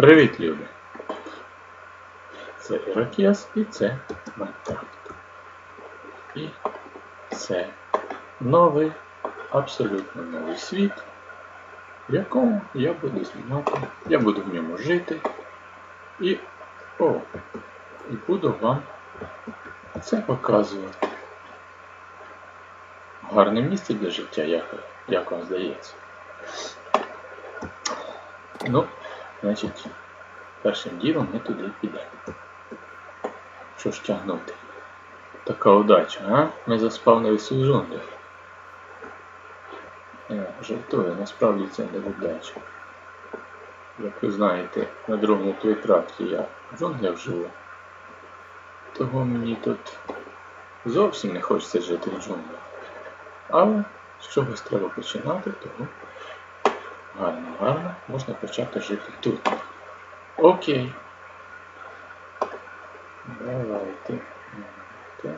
Привіт, люди! Це Ірокез і це Майнкрафт. І це новий, абсолютно новий світ, в якому я буду знімати, я буду в ньому жити і. О! І буду вам це показувати. Гарне місце для життя, як, як вам здається. Ну, значить, першим ділом ми туди підемо. Що ж тягнути? Така удача, а? Ми джунглях. Е, Жартую, насправді це не удача. Як ви знаєте, на другому плейкрафті я в джунглях живу. Того мені тут зовсім не хочеться жити в джунглях. Але з чогось треба починати, тому гарно, гарно можна почати жити тут. Окей. Давайте. Так.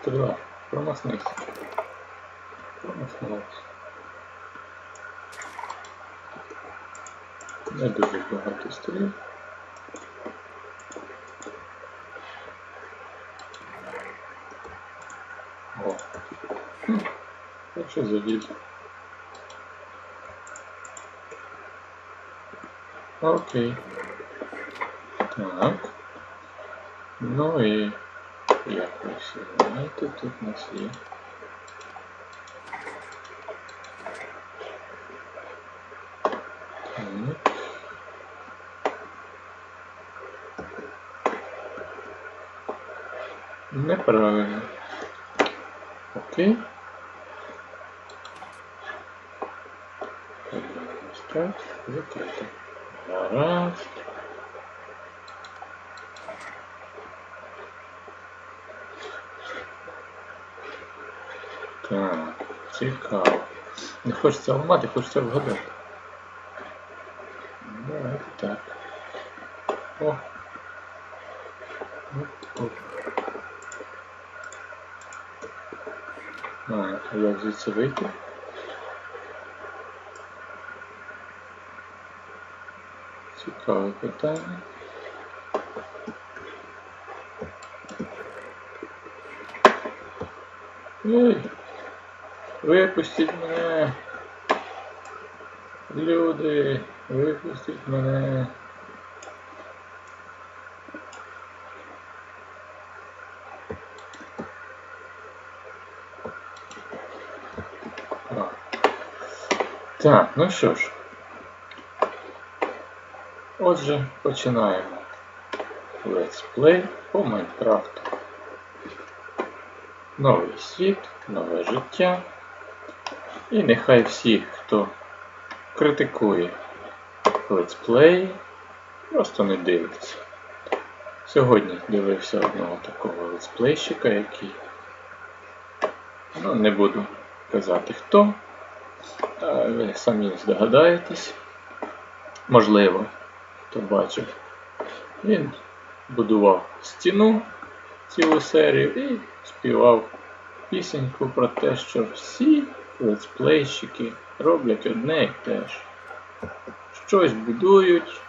Стріла. Промахнись. Промахнись. Не дуже багато стріл. О. Хм. Якщо завів. Окей. Так. Ну і як ви всі знаєте, тут у нас є. Так. Неправильно. Окей. Ось так, закрито. Гаразд. Так, цікаво. Не хочеться ламати, хочеться вгадати. Давайте так. О. Оп, оп. А, а як звідси вийти? Цікаве питання. Ей! Випустіть мене! Люди! Випустіть мене! А. Так, ну що ж. Отже, починаємо летсплей по Майнкрафту. Новий світ, нове життя. І нехай всі, хто критикує летсплеї, просто не дивиться. Сьогодні дивився одного такого летсплейщика, який, ну, не буду казати хто, а ви самі здогадаєтесь, можливо, хто бачив. Він будував стіну цілу серію і співав пісеньку про те, що всі летсплейщики роблять одне і те ж. Щось будують,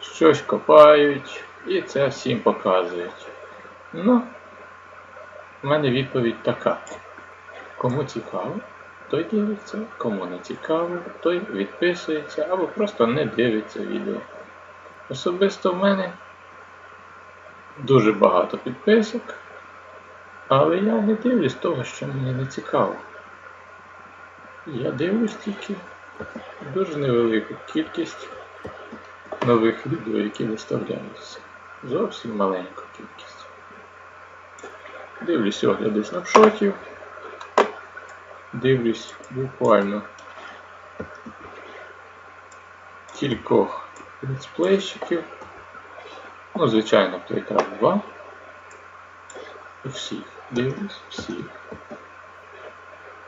щось копають і це всім показують. Ну, в мене відповідь така. Кому цікаво, той дивиться, кому не цікаво, той відписується або просто не дивиться відео. Особисто в мене дуже багато підписок, але я не дивлюсь того, що мені не цікаво. Я дивлюсь тільки дуже невелику кількість нових відео, які виставляються. Зовсім маленьку кількість. Дивлюсь огляди снапшотів. Дивлюсь буквально кількох летсплейщиків. Ну, звичайно, Playcraft 2. І всіх. Дивлюсь всіх.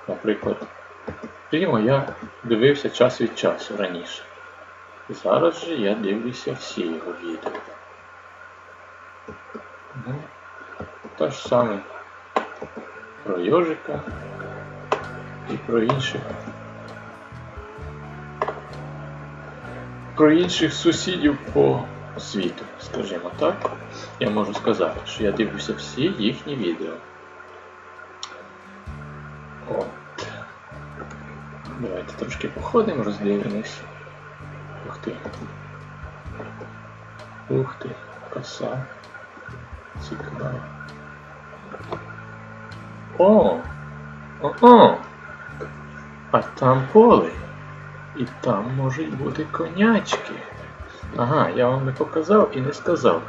Наприклад, Прямо я дивився час від часу раніше. Зараз же я дивлюся всі його відео. Ну, те ж саме про Йожика і про інших про інших сусідів по світу, скажімо так, я можу сказати, що я дивлюся всі їхні відео. От. Давайте трошки походимо, роздивимось. Ух ти. Ух ти, коса. Цікаво. О! О-о! А там поле. І там можуть бути конячки. Ага, я вам не показав і не сказав.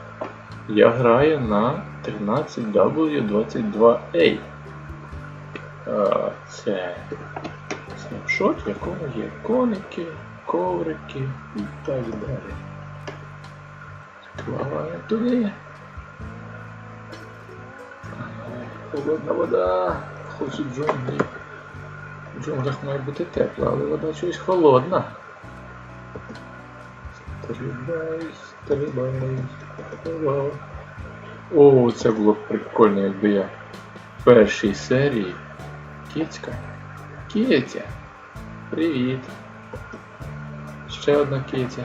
Я граю на 13W22A. А, Це снапшот, в якому є коники, коврики і так далі. Плаваємо туди. Холодна вода. Хочу джунглі. В джунглях має бути тепла, але вода чогось холодна. Стрибай, стрибай, стрибай. О, це було б прикольно, якби я в першій серії. Кіцька. Кітя. Привіт. Ще одна кітя.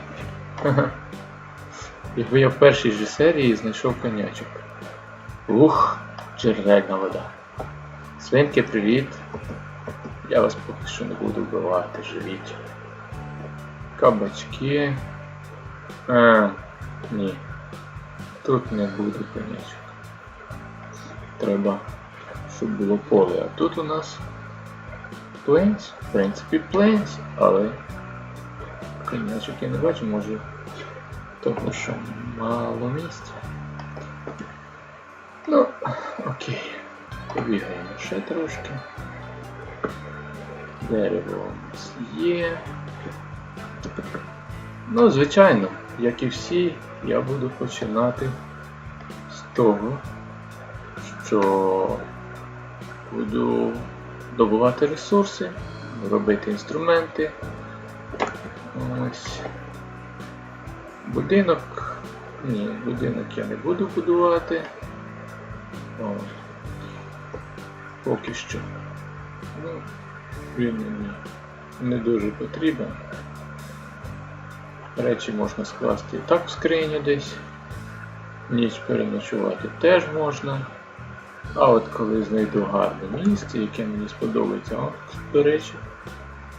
Якби я в першій же серії знайшов конячок. Ух, джерельна вода. Свинки, привіт. Я вас поки що не буду вбивати, живіть. Кабачки. А, ні. Тут не буде конячок. Треба, щоб було поле. А тут у нас Plains. В принципі, Plains, але конячок я не бачу, може того, що мало місця. Ну, окей. Побігаємо ще трошки. Дерево є. Ну, звичайно, як і всі, я буду починати з того, що буду добувати ресурси, робити інструменти. Ось. Будинок. Ні, будинок я не буду будувати. О. Поки що. Ну, він мені не дуже потрібен. Речі можна скласти і так в скриню десь. Ніч переночувати теж можна. А от коли знайду гарне місце, яке мені сподобається, от, до речі,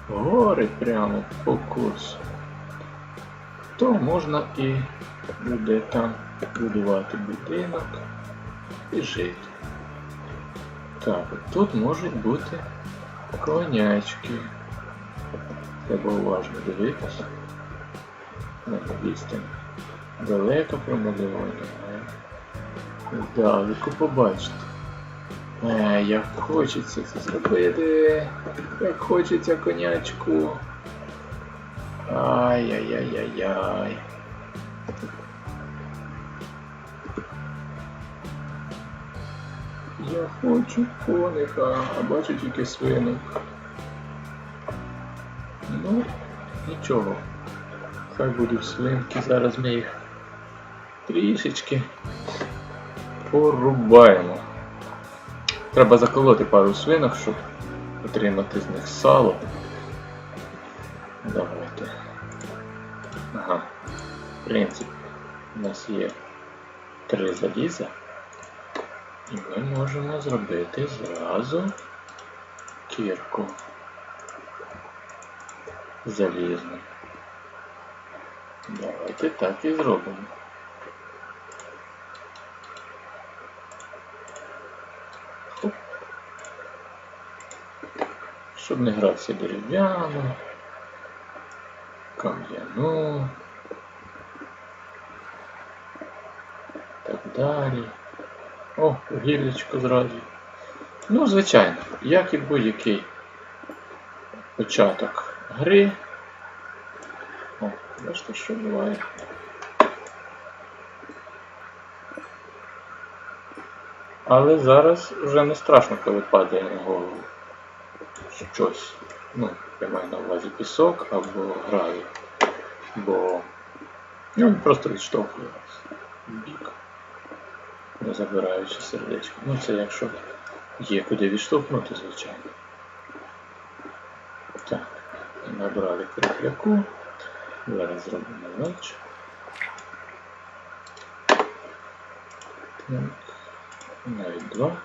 гори прямо по курсу, то можна і буде там будувати будинок і жити. Так, от тут можуть бути конячки. Треба уважно дивитися. На відстань. Далеко промалювання. Далеко побачити. Е, як хочеться це зробити. Як хочеться конячку. Ай-яй-яй-яй-яй. Я хочу коника, а бачу тільки свинок. Ну, нічого. Хай будуть свинки, зараз ми їх трішечки порубаємо. Треба заколоти пару свинок, щоб отримати з них сало. Давайте. Ага. В принципі, у нас є три заліза. І ми можемо зробити зразу кірку залізну. Давайте так і зробимо. Щоб не гратися дерев'яну, кам'яну. Так далі. О, гілечко зразу. Ну, звичайно, як і будь-який початок гри. О, бачите, що буває. Але зараз вже не страшно, коли падає на голову щось. Ну, я маю на увазі пісок або гравій. Бо ну, він просто відштовхує вас бік, не забираючи сердечко. Ну це якщо є куди відштовхнути, звичайно. Так, набрали крихляку. Зараз зробимо лач. Так. Навіть два.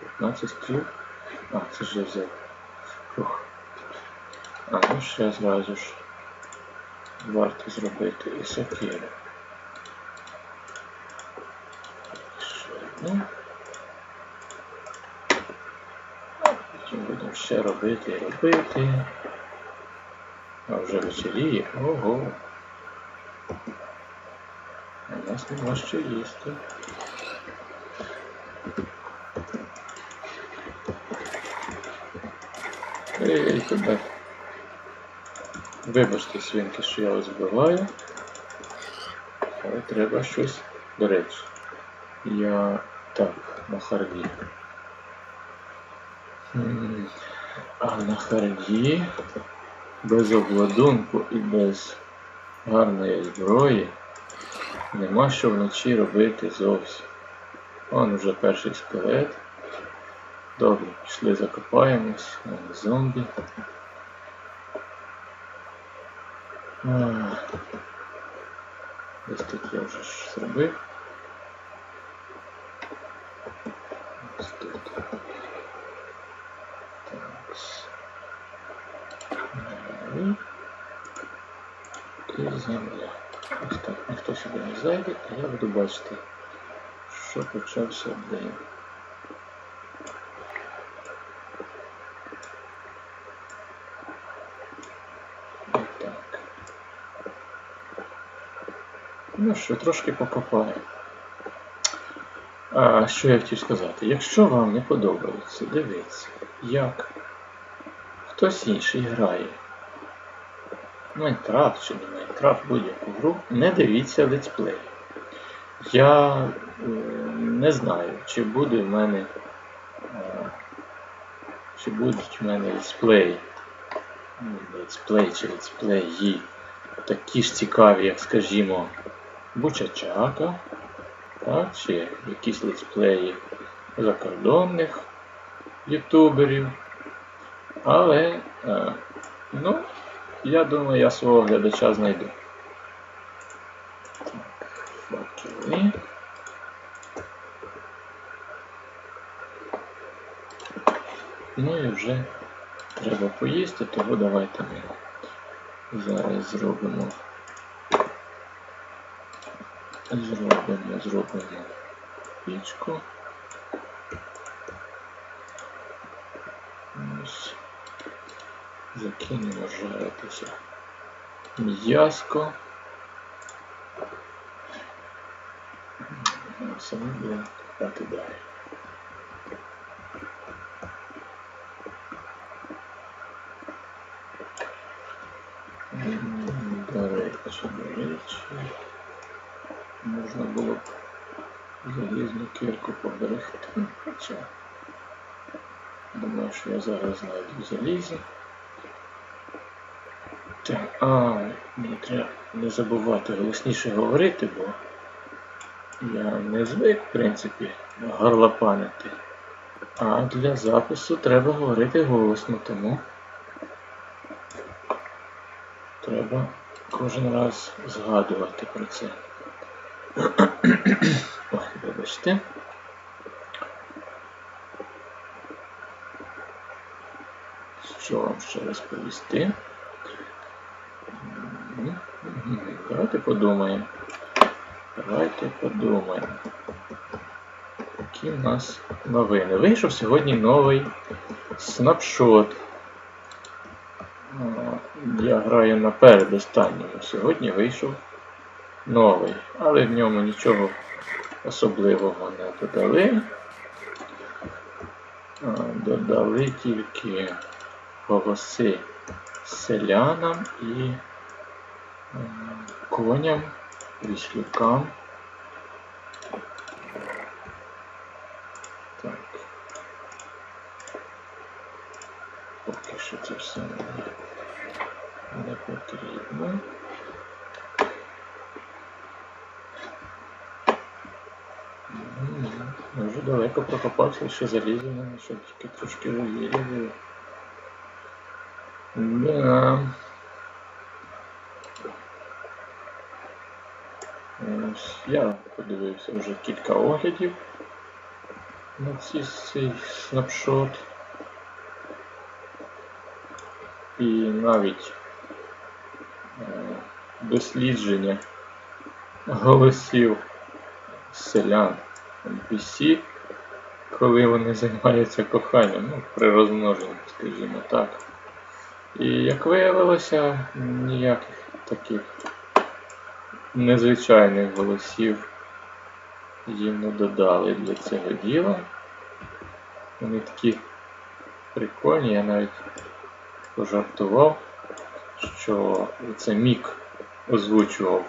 П'ятнадцять стріл. А, це ж я взяв. А, ну ще зразу ж варто зробити і сокири. Ще Потім будемо ще робити і робити. А вже вечеріє. Ого. У нас нема що їсти. Ей, тебе. Вибачте, свинки, що я вас вбиваю. Але треба щось. До речі. Я так, на харді. А на харді без обладунку і без гарної зброї нема що вночі робити зовсім. Вон уже перший скелет. Добре, пішли закопаємось. Зомбі. Десь тут я вже ж зробив. Ось тут. Так. І земля. Ось так, ніхто сюди не зайде, а я буду бачити, що почався день. Ну що, трошки покопаю. А що я хотів сказати? Якщо вам не подобається, дивіться, як хтось інший грає. Майнкрафт чи не Майнкрафт, будь-яку гру, не дивіться летсплей. Я е, не знаю, чи буде в мене. е, чи будуть в мене летсплей. ну, Летсплей чи летсплеї такі ж цікаві, як, скажімо, Бучачака, так, чи якісь летсплеї закордонних ютуберів. Але, е, ну, я думаю, я свого глядача знайду. Факели. Ну і вже треба поїсти, тому давайте ми зараз зробимо. Зробимо, зробимо пічку. Ось. Закинемо жаритися м'яско. Саме буде дати далі. М, До речі, до речі. Можна було б кірку поберегти. Хоча думаю, що я зараз знайду залізі. Так, а, мені треба не забувати голосніше говорити, бо я не звик, в принципі, горлопанити. А для запису треба говорити голосно, тому треба кожен раз згадувати про це. Ой, вибачте. Що вам ще розповісти? Давайте подумаємо. Давайте подумаємо. Які в нас новини? Вийшов сьогодні новий снапшот. Я граю на передостанньому. Сьогодні вийшов новий, але в ньому нічого особливого не додали. Додали тільки голоси селянам і е, коням, віслюкам. Так. Поки що це все не потрібно. Може далеко прокопався, ще залізо мене, щоб тільки трошки вугілля було. Да. Я подивився вже кілька оглядів на ці, цей снапшот. І навіть е, дослідження голосів селян NPC, коли вони займаються коханням, ну, при розмноженні, скажімо так. І як виявилося, ніяких таких незвичайних голосів їм не додали для цього діла. Вони такі прикольні, я навіть пожартував, що це Мік озвучував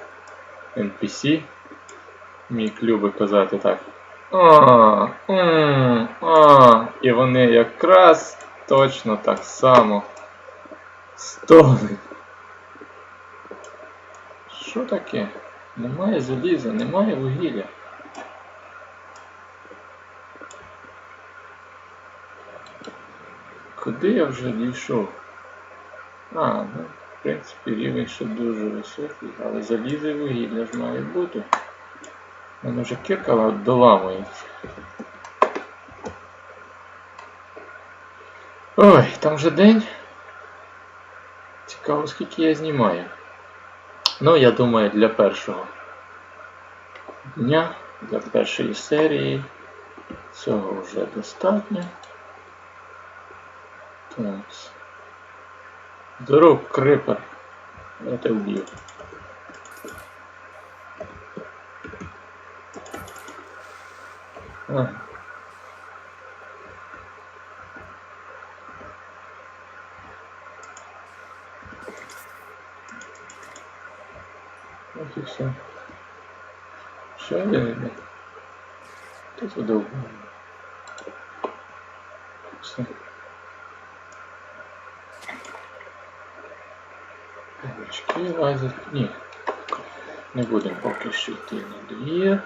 NPC. Мік любить казати так. А, м, а, і вони якраз точно так само стогнуть. Що таке? Немає заліза, немає вугілля. Куди я вже дійшов? А, ну, в принципі, рівень ще дуже високий, але залізо і вугілля ж має бути. Мене вже кирка доламується. Ой, там вже день. Цікаво, скільки я знімаю. Ну, я думаю, для першого дня, для першої серії цього вже достатньо. Так. Здоров, крипер. Я тебе вб'ю. А. Ось і все. Один іде. Хто це? Все. Очки лазять. Ні. Не будемо поки що йти на двір.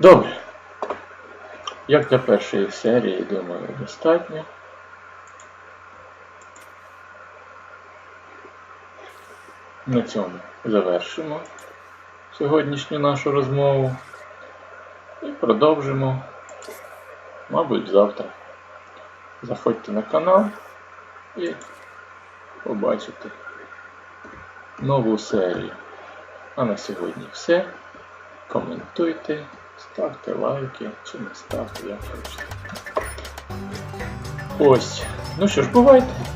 Добре. Як для першої серії, думаю, достатньо. На цьому завершимо сьогоднішню нашу розмову і продовжимо, мабуть, завтра. Заходьте на канал і побачите нову серію. А на сьогодні все. Коментуйте, ставте лайки чи не ставте, як хочете. Ось. Ну що ж, бувайте.